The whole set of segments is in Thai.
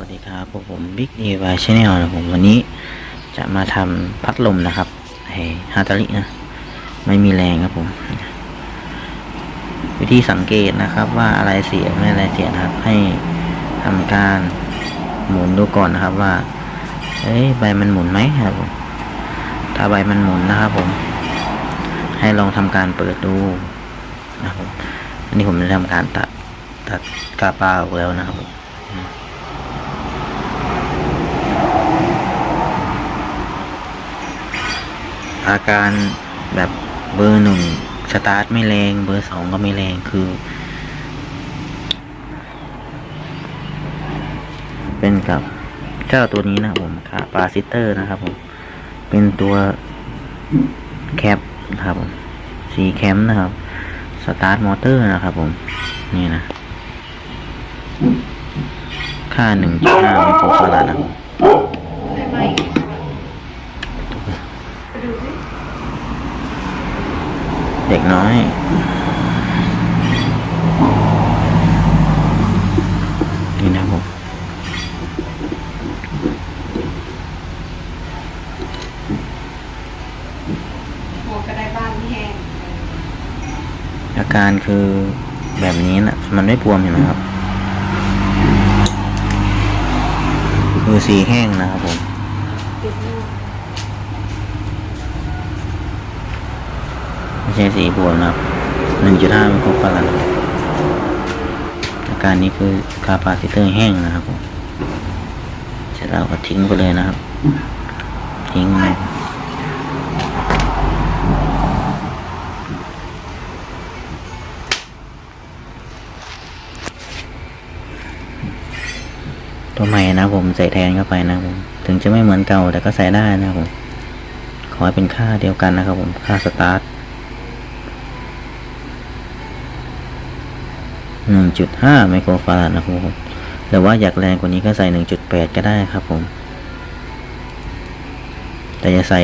วัสดีครับพวกผม Big d y Channel นะผมวันนี้จะมาทำพัดลมนะครับให้ฮาตารินะ ไม่มีแรงครับผม วิธีสังเกตนะครับว่าอะไรเสียไม่อะไรเสียนะครับ ให้ทำการหมุนดูก่อนนะครับว่าเอ้ยใบมันหมุนไหมครับผมถ้าใบมันหมุนนะครับผม ให้ลองทำการเปิดดูนะครับผมอันนี้ผมจะทำการตัดตัดกาปาออกแล้วนะครับผม อาการแบบเบอร์หนึ่งสตาร์ทไม่แรงเบอร์สองก็ไม่แรงคือ เป็นกับเจ้าตัวนี้นะครับผมคาปาซิเตอร์นะครับผม เป็นตัวแคปนะครับผมสีแคมนะครับ สตาร์ทมอเตอร์นะครับผม นี่นะ ค่าหนึ่งจุดห้าไมโครฟาราดนะครับผม เด็กน้อย นี่นะครับผมหัวกระไดบ้านไม่แห้งอาการคือแบบนี้นะมันไม่บวมเห็นไหมครับ คือสีแห้งนะครับผม ติดลูก ไม่ ใช่สีบวมนะครับหนึ่งจุดห้าไมโครฟาราดอาการนี้คือคาปาซิเตอร์แห้งนะครับผมเสร็จแล้วก็ทิ้งไปเลยนะครับ ทิ้งเลยตัวใหม่นะผมใส่แทนเข้าไปนะผมถึงจะไม่เหมือนเก่าแต่ก็ใส่ได้นะครับผมขอให้เป็นค่าเดียวกันนะครับผมค่าสตาร์ท หนึ่งจุดห้าไมโครฟาราดนะครับผมหรือว่าอยากแรงกว่านี้ก็ใส่หนึ่งจุดแปดก็ได้ครับผม แต่จะใส่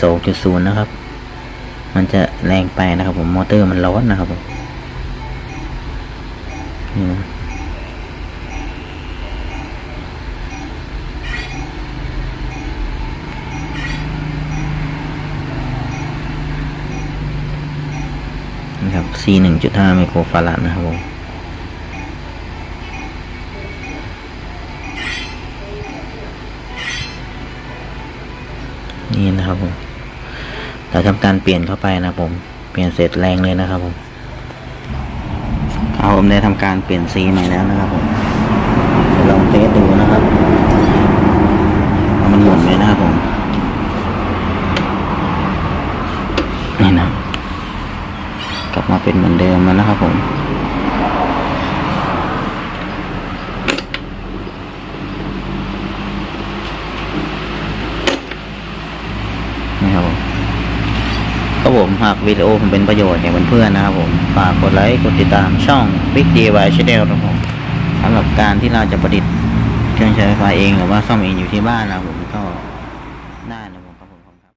สองจุดศูนย์นะครับ มันจะแรงไปนะครับผม มอเตอร์มันร้อนนะครับผมนี่นะนี่ครับ C หนึ่งจุดห้าไมโครฟาราดนะครับผม นี่นะครับผมเราทำการเปลี่ยนเข้าไปนะผม เปลี่ยนเสร็จแรงเลยนะครับผมเอาผมได้ทำการเปลี่ยนสีใหม่แล้วนะครับผมลองเทสดูนะครับมันหมุนไหมนะครับผมนี่นะ กลับมาเป็นเหมือนเดิมแล้วนะครับผม นี่ครับผม ก็ผมหากวิดีโอผมเป็นประโยชน์แก่เพื่อนๆนะครับผมฝากกดไลค์กดติดตามช่อง Big DIY Channel นะครับผมสำหรับการที่เราจะประดิษฐ์เครื่องใช้ไฟฟ้าเองหรือว่าซ่อมเองอยู่ที่บ้านนะครับผม